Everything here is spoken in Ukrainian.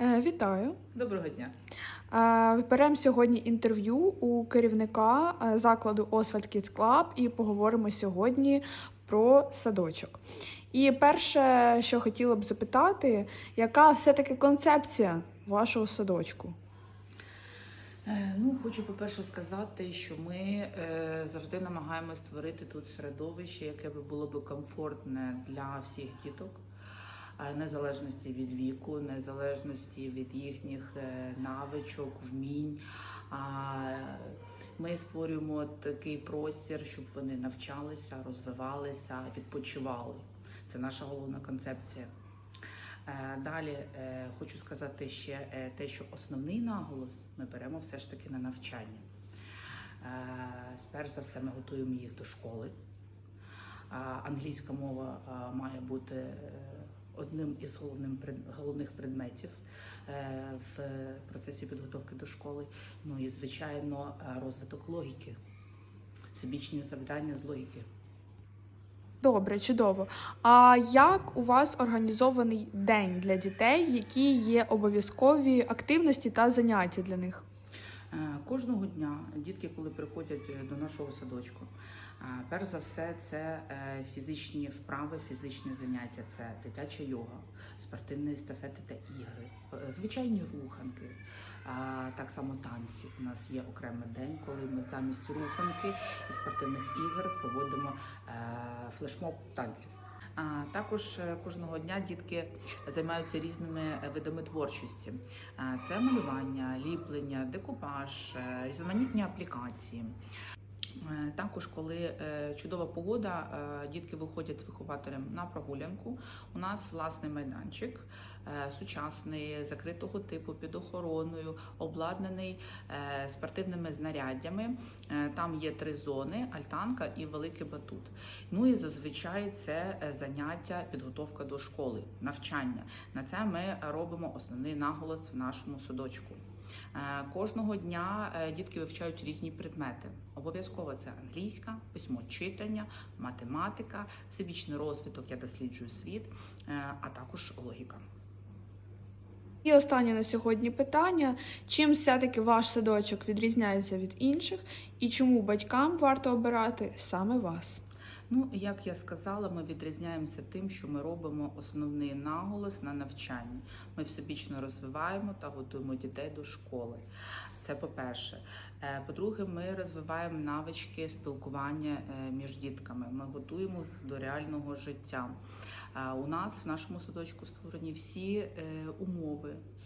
Е, Вітаю. Доброго дня. Е, Беремо сьогодні інтерв'ю у керівника е, закладу Oswald Kids Club і поговоримо сьогодні про садочок. І перше, що хотіла б запитати, яка все-таки концепція вашого садочку? Ну, хочу по-перше сказати, що ми е, завжди намагаємося створити тут середовище, яке би було би комфортне для всіх діток, незалежності від віку, незалежності від їхніх е, навичок, вмінь. Ми створюємо такий простір, щоб вони навчалися, розвивалися, відпочивали. Це наша головна концепція. Е, Далі е, хочу сказати ще е, те, що основний наголос ми беремо все ж таки на навчання. Е, Перш за все, ми готуємо їх до школи. Е, Англійська мова е, має бути е, одним із головних предметів е, в процесі підготовки до школи. Ну і звичайно, е, розвиток логіки, всебічні завдання з логіки. Добре, чудово. А як у вас організований день для дітей, які є обов'язкові активності та заняття для них? Е, Кожного дня дітки, коли приходять е, до нашого садочку, е, перш за все, це фізичні вправи, фізичні заняття, це дитяча йога, спортивні естафети та ігри, звичайні руханки, так само танці. У нас є окремий день, коли ми замість руханки і спортивних ігор проводимо флешмоб танців. Також е, кожного дня дітки займаються різними е, видами творчості. Це малювання, ліплення, декупаж, е, різноманітні аплікації. Також, коли чудова погода, дітки виходять з вихователем на прогулянку. У нас власний майданчик, сучасний, закритого типу, під охороною, обладнаний е, спортивними знаряддями. Е, Там є три зони: альтанка і великий батут. Ну і зазвичай це е, заняття, підготовка до школи, навчання. На це ми робимо основний наголос в нашому садочку. Е, Кожного дня е, дітки вивчають різні предмети. Обов'язково це англійська, письмо читання, математика, всебічний розвиток, я досліджую світ, е, а також логіка. І останнє на сьогодні питання: чим все-таки ваш садочок відрізняється від інших, і чому батькам варто обирати саме вас? Ну, як я сказала, ми відрізняємося тим, що ми робимо основний наголос на навчанні. Ми всебічно розвиваємо та готуємо дітей до школи. Це по-перше. Е, По-друге, ми розвиваємо навички спілкування е, між дітками. Ми готуємо їх до реального життя. Е, У нас в нашому садочку створені всі умови